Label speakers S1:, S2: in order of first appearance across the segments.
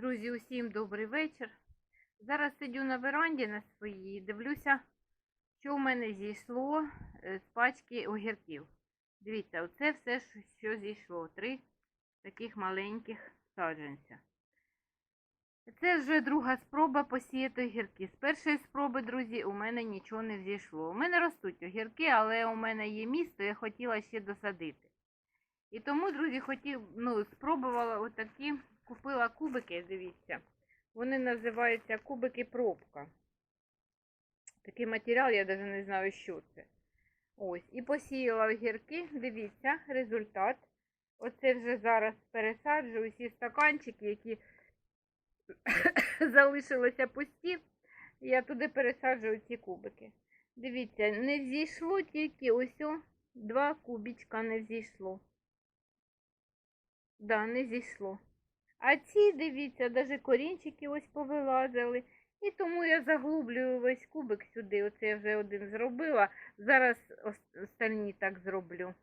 S1: Друзі, усім добрий вечір. Зараз сидю на веранді на своїй дивлюся, що в мене зійшло е, з пачки огірків. Дивіться, оце все, що- зійшло. Три таких маленьких саджанця. Це вже друга спроба посіяти огірки. З першої спроби, друзі, у мене нічого не взійшло. У мене ростуть огірки, але у мене є місто, я хотіла ще досадити. І тому, друзі, хотів, ну, спробувала отакі, купила кубики, дивіться. Вони називаються кубики пробка. Такий матеріал, я навіть не знаю, що це. Ось, і посіяла огірки, дивіться, результат. Оце вже зараз пересаджую всі стаканчики, які залишилися пусті. Я туди пересаджую ці кубики. Дивіться, не взійшло тільки ось два кубічка не взійшло. Да, не зійшло. А ці, дивіться, навіть корінчики ось повилазили. І тому я заглублюю весь кубик сюди. Оце я вже один зробила. Зараз ос- остальні так зроблю.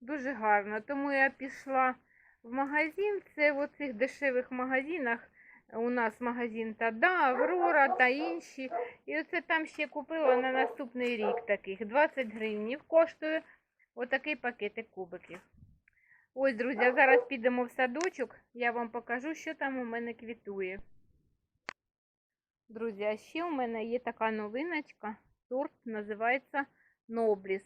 S1: Дуже гарно. Тому я пішла в магазин. Це в оцих дешевих магазинах. У нас магазин Тада, Аврора та інші. І оце там ще купила на наступний рік таких. 20 гривнів коштує отакий пакетик кубиків. Ось, друзі, зараз підемо в садочок. Я вам покажу, що там у мене квітує. Друзі, а ще у мене є така новиночка. Сорт називається Нобліс.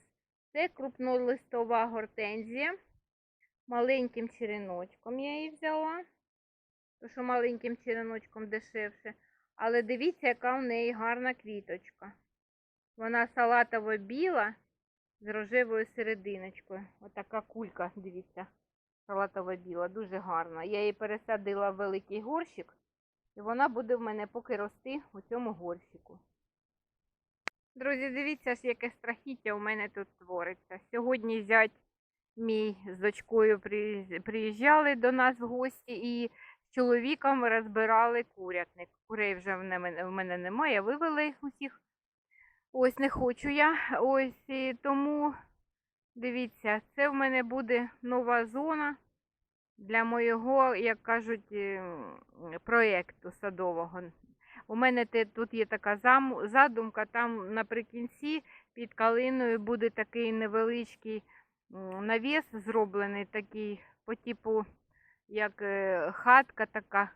S1: Це крупнолистова гортензія. Маленьким череночком я її взяла. Тому що маленьким череночком дешевше. Але дивіться, яка у неї гарна квіточка. Вона салатово-біла з рожевою серединочкою. Отака кулька, дивіться, салатово-біла, дуже гарна. Я її пересадила в великий горщик, і вона буде в мене поки рости у цьому горщику. Друзі, дивіться, яке страхіття у мене тут твориться. Сьогодні зять мій з дочкою приїжджали до нас в гості і з чоловіком розбирали курятник. Курей вже в мене, немає, вивели усіх. Ось не хочу я. Ось і тому дивіться, це в мене буде нова зона для моєго, як кажуть, е, проєкту садового. У мене тут є така задумка, там наприкінці під калиною буде такий невеличкий навіс зроблений, такий по типу, як е, хатка така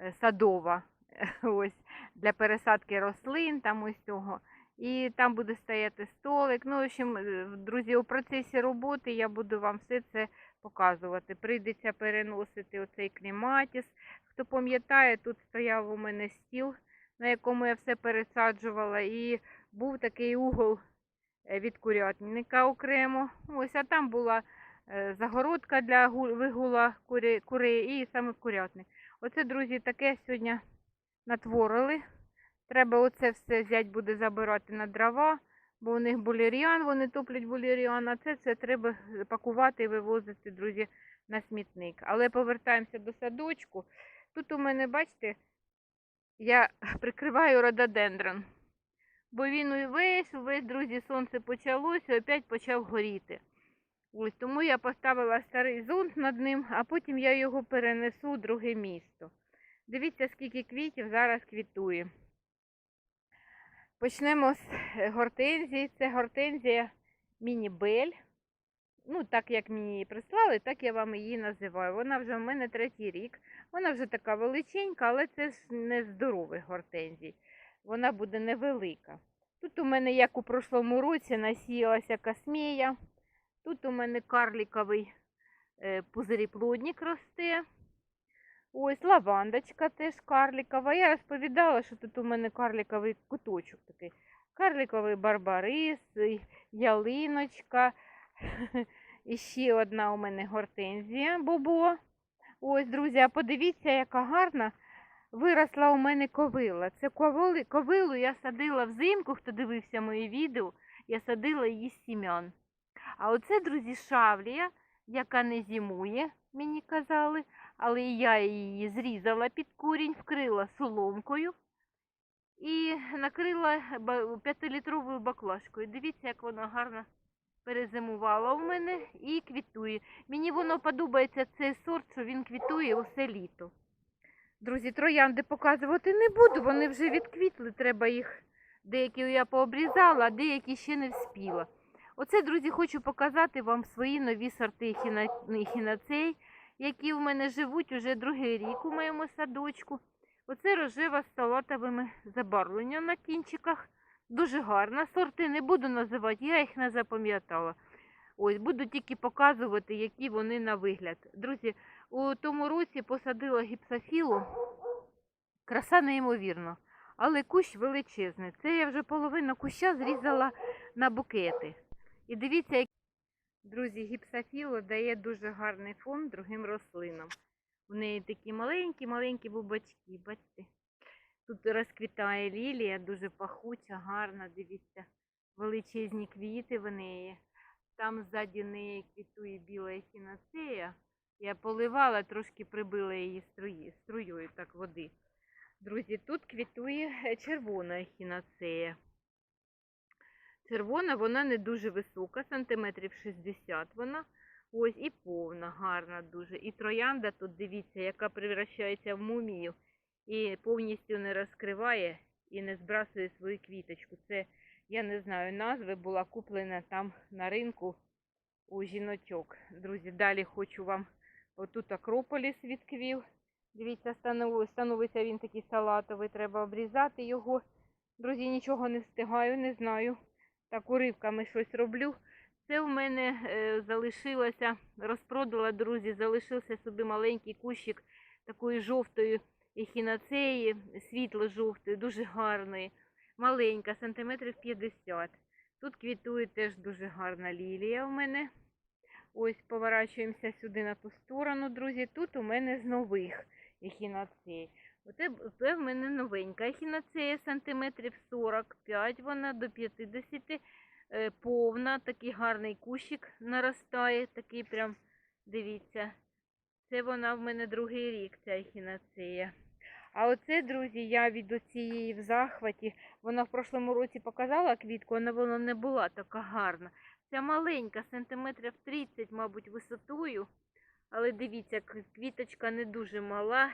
S1: е, садова. Ось для пересадки рослин, там ось цього. І там буде стояти столик. Ну, в общем, е, друзі, у процесі роботи я буду вам все це показувати. Прийдеться переносити оцей кліматіс. Хто пам'ятає, тут стояв у мене стіл, на якому я все пересаджувала, і був такий угол е, від курятника окремо. Ось, а там була е, загородка для гу- вигула кури, курей і саме курятник. Оце, друзі, таке сьогодні натворили. Треба оце все зять буде забирати на дрова, бо у них булір'ян, вони топлять булір'ян, а це, це треба пакувати і вивозити, друзі, на смітник. Але повертаємося до садочку. Тут у мене, бачите, я прикриваю рододендрон. Бо він увесь, увесь, друзі, сонце почалося, опять почав горіти. Ось тому я поставила старий зонт над ним, а потім я його перенесу в друге місто. Дивіться, скільки квітів зараз квітує. Почнемо з е, гортензії. Це гортензія міні-бель. Ну, так як мені її прислали, так я вам її називаю. Вона вже в мене третій рік. Вона вже така величенька, але це ж не здоровий гортензій. Вона буде невелика. Тут у мене, як у прошлому році, насіялася касмія. Тут у мене карліковий е, пузиріплодник росте. Ось лавандочка теж карлікова. Я розповідала, що тут у мене карліковий куточок такий. Карліковий барбарис, ялиночка. І ще одна у мене гортензія бобо. Ось, друзі, а подивіться, яка гарна виросла у мене ковила. Це ковили, ковилу я садила взимку, хто дивився мої відео, я садила її з сім'ян. А оце, друзі, шавлія, яка не зимує, мені казали, але я її зрізала під корінь, вкрила соломкою і накрила ба- п'ятилітровою баклажкою. Дивіться, як вона гарно перезимувала у мене і квітує. Мені воно подобається цей сорт, що він квітує усе літо. Друзі, троянди показувати не буду, вони вже відквітли, треба їх. Деякі я пообрізала, а деякі ще не вспіла. Оце, друзі, хочу показати вам свої нові сорти хінацей, які в мене живуть уже другий рік у моєму садочку. Оце рожева з салатовими забарвленням на кінчиках. Дуже гарна. Сорти не буду називати, я їх не запам'ятала. Ось, буду тільки показувати, які вони на вигляд. Друзі, у тому році посадила гіпсофілу. Краса неймовірно. Але кущ величезний. Це я вже половину куща зрізала на букети. І дивіться. Друзі, гіпсофіла дає дуже гарний фон другим рослинам. У неї такі маленькі-маленькі бубочки, бачите? Тут розквітає лілія, дуже пахуча, гарна, дивіться, величезні квіти в неї. Там ззаді неї квітує біла ехінацея. Я поливала, трошки прибила її струї, струєю так води. Друзі, тут квітує червона ехінацея. Червона, вона не дуже висока, сантиметрів 60 вона. Ось і повна, гарна дуже. І троянда тут, дивіться, яка превращається в мумію і повністю не розкриває і не збрасує свою квіточку. Це, я не знаю, назви була куплена там на ринку у жіночок. Друзі, далі хочу вам отут акрополіс відквів. Дивіться, станов- становиться він такий салатовий, треба обрізати його. Друзі, нічого не встигаю, не знаю. Так уривками щось роблю. Це в мене е, залишилося, розпродала, друзі, залишився собі маленький кущик такої жовтої ехінацеї, світло-жовтої, дуже гарної, маленька, сантиметрів 50. Тут квітує теж дуже гарна лілія у мене. Ось поворачуємося сюди на ту сторону, друзі. Тут у мене з нових ехінацей. Оце, в мене новенька ехінацея, сантиметрів 45, вона до 50 е, повна, такий гарний кущик наростає, такий прям, дивіться. Це вона в мене другий рік, ця ехінацея. А оце, друзі, я від оцієї в захваті. Вона в прошлому році показала квітку, але вона не була така гарна. Ця маленька, сантиметрів 30, мабуть, висотою. Але дивіться, квіточка не дуже мала.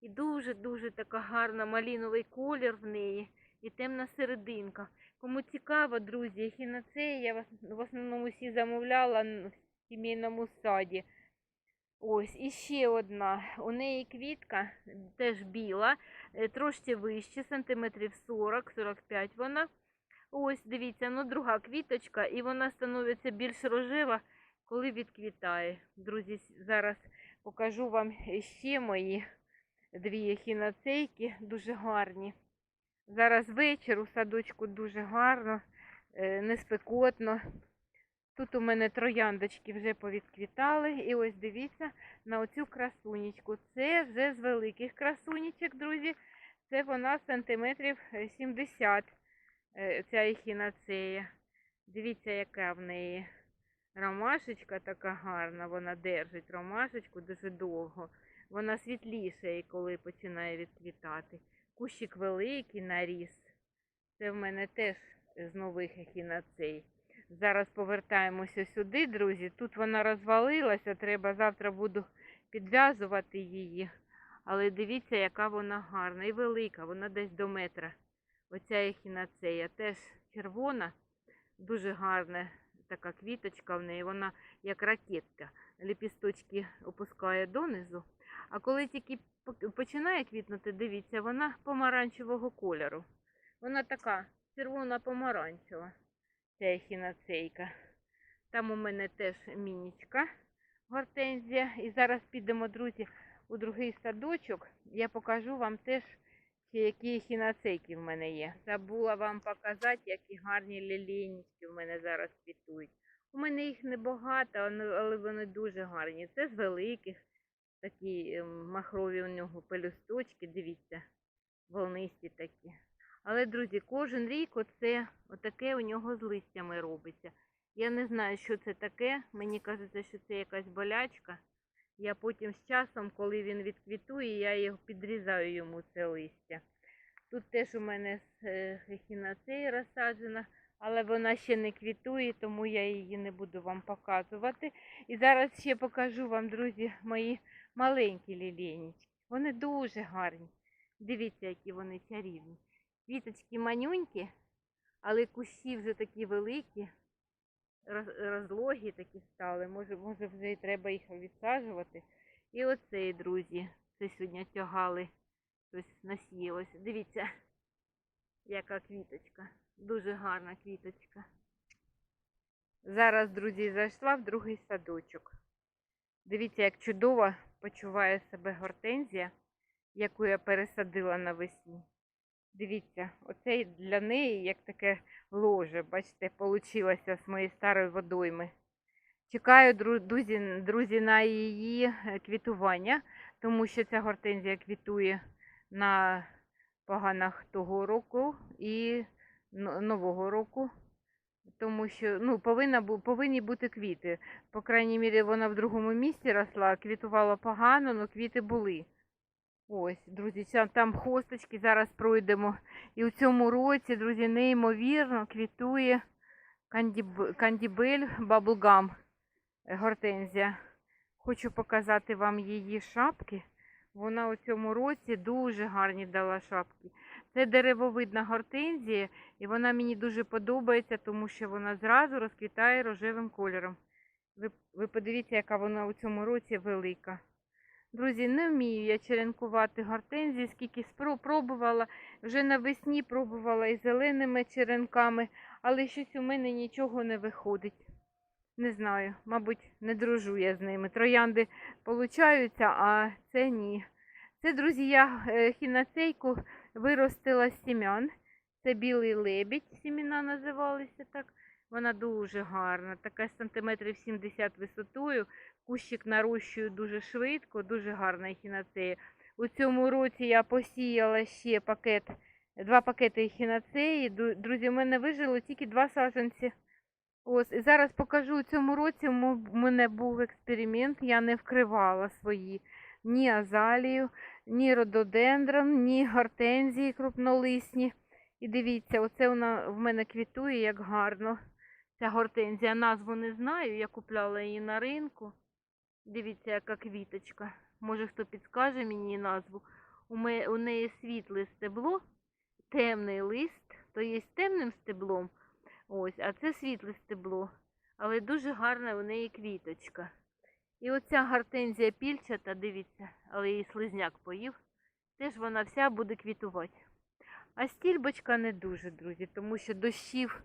S1: І дуже-дуже така гарна маліновий колір в неї і темна серединка. Кому цікаво, друзі, ехінацеї я в- в основному всі замовляла в сімейному саді. Ось, і ще одна. У неї квітка теж біла, е, трошки вище, сантиметрів 40-45 вона. Ось, дивіться, ну друга квіточка, і вона становиться більш рожева, коли відквітає. Друзі, зараз покажу вам ще мої дві ехінацейки, дуже гарні. Зараз вечір у садочку дуже гарно, е, не спекотно. Тут у мене трояндочки вже повідквітали. І ось дивіться на оцю красунечку. Це вже з великих красунечок, друзі. Це вона сантиметрів е, 70, е, ця ехінацея. Дивіться, яка в неї ромашечка така гарна. Вона держить ромашечку дуже довго. Вона світліша, коли починає відквітати. Кущик великий наріс. Це в мене теж з нових ехінацей. Зараз повертаємося сюди, друзі. Тут вона розвалилася, треба завтра буду підв'язувати її. Але дивіться, яка вона гарна і велика, вона десь до метра. Оця ехінацея теж червона, дуже гарна така квіточка в неї, вона як ракетка. Ліпісточки опускає донизу. А коли тільки починає квітнути, дивіться, вона помаранчевого кольору. Вона така червона-помаранчева ця ехінацейка. Там у мене теж мінічка гортензія. І зараз підемо, друзі, у другий садочок. Я покажу вам теж, які ехінацейки в мене є. Забула вам показати, які гарні лілійнички в мене зараз квітують. У мене їх небагато, але вони дуже гарні. Це з великих, такі ем, махрові у нього пелюсточки, дивіться, волнисті такі. Але, друзі, кожен рік оце отаке у нього з листями робиться. Я не знаю, що це таке. Мені кажеться, що це якась болячка. Я потім з часом, коли він відквітує, я його підрізаю йому це листя. Тут теж у мене е, розсаджена, але вона ще не квітує, тому я її не буду вам показувати. І зараз ще покажу вам, друзі, мої маленькі лілейнички. Вони дуже гарні. Дивіться, які вони чарівні. Квіточки манюнькі, але кущі вже такі великі, роз- розлогі такі стали. Може, може вже і треба їх відсаджувати. І оцей, друзі, це сьогодні тягали, щось насіялось. Дивіться, яка квіточка. Дуже гарна квіточка. Зараз, друзі, зайшла в другий садочок. Дивіться, як чудово почуває себе гортензія, яку я пересадила навесні. Дивіться, оце для неї як таке ложе, бачите, получилося з моєї старої водойми. Чекаю, друзі, друзі, на її е, квітування, тому що ця гортензія квітує на поганах того року і нового року. Тому що ну, повинна, повинні бути квіти. По крайній мірі, вона в другому місці росла, квітувала погано, але квіти були. Ось, друзі, там хосточки зараз пройдемо. І у цьому році, друзі, неймовірно квітує кандіб... кандібель баблгам е, гортензія. Хочу показати вам її шапки. Вона у цьому році дуже гарні дала шапки. Це деревовидна гортензія, і вона мені дуже подобається, тому що вона зразу розквітає рожевим кольором. Ви, ви подивіться, яка вона у цьому році велика. Друзі, не вмію я черенкувати гортензії, скільки спро- пробувала. Вже навесні пробувала і зеленими черенками, але щось у мене нічого не виходить. Не знаю, мабуть, не дружу я з ними. Троянди получаються, а це ні. Це, друзі, я е, хінацейку виростила з сім'ян. Це білий лебідь, сіміна називалися так. Вона дуже гарна, така сантиметрів 70 висотою. Кущик нарощую дуже швидко, дуже гарна ехінацея. У цьому році я посіяла ще пакет, два пакети ехінацеї. Ду- Друзі, у мене вижило тільки два саджанці. Ось, і зараз покажу у цьому році. в мене був експеримент. Я не вкривала свої ні азалію, ні рододендрон, ні гортензії крупнолисні. І дивіться, оце вона в мене квітує як гарно. Ця гортензія. Назву не знаю, я купляла її на ринку. Дивіться, яка квіточка. Може хто підскаже мені назву. У, ме, у неї світле стебло, темний лист, то є з темним стеблом. Ось, а це світле стебло. Але дуже гарна у неї квіточка. І оця гортензія пільчата, дивіться, але її слизняк поїв. Теж вона вся буде квітувати. А стільбочка не дуже, друзі, тому що дощів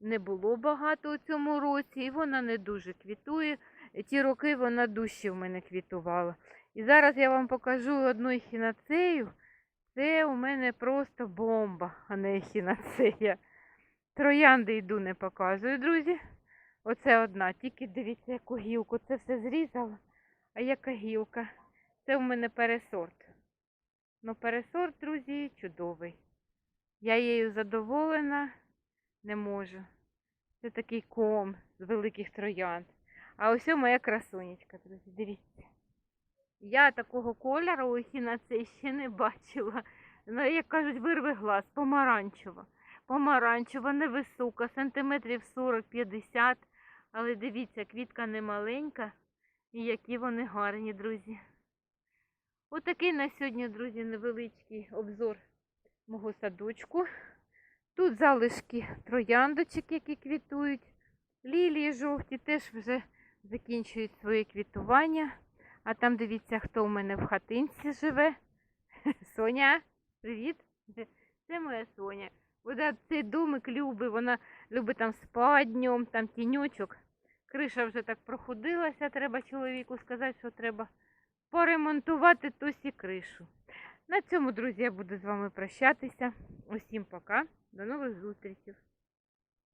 S1: не було багато у цьому році, і вона не дуже квітує. Ті роки вона дужче в мене квітувала. І зараз я вам покажу одну ехінацею. Це у мене просто бомба, а не ехінацея. Троянди йду не показую, друзі. Оце одна. Тільки дивіться, яку гілку. Це все зрізала. А яка гілка? Це у мене пересорт. Ну, пересорт, друзі, чудовий. Я її задоволена не можу. Це такий ком з великих троянд. А ось моя красунечка, друзі, дивіться. Я такого кольору у ехінацеї ще не бачила. Ну, як кажуть, вирви глаз, помаранчева. Помаранчева, невисока, сантиметрів 40-50. Але дивіться, квітка не маленька. І які вони гарні, друзі. Отакий на сьогодні, друзі, невеличкий обзор мого садочку. Тут залишки трояндочок, які квітують. Лілії жовті теж вже закінчують своє квітування. А там дивіться, хто у мене в хатинці живе. Соня, привіт. Це моя Соня. Вона цей домик любить, вона любить там спати днем, там тіньочок. Криша вже так проходилася, треба чоловіку сказати, що треба поремонтувати тусі кришу. На цьому, друзі, я буду з вами прощатися. Усім пока. До нових зустрічей.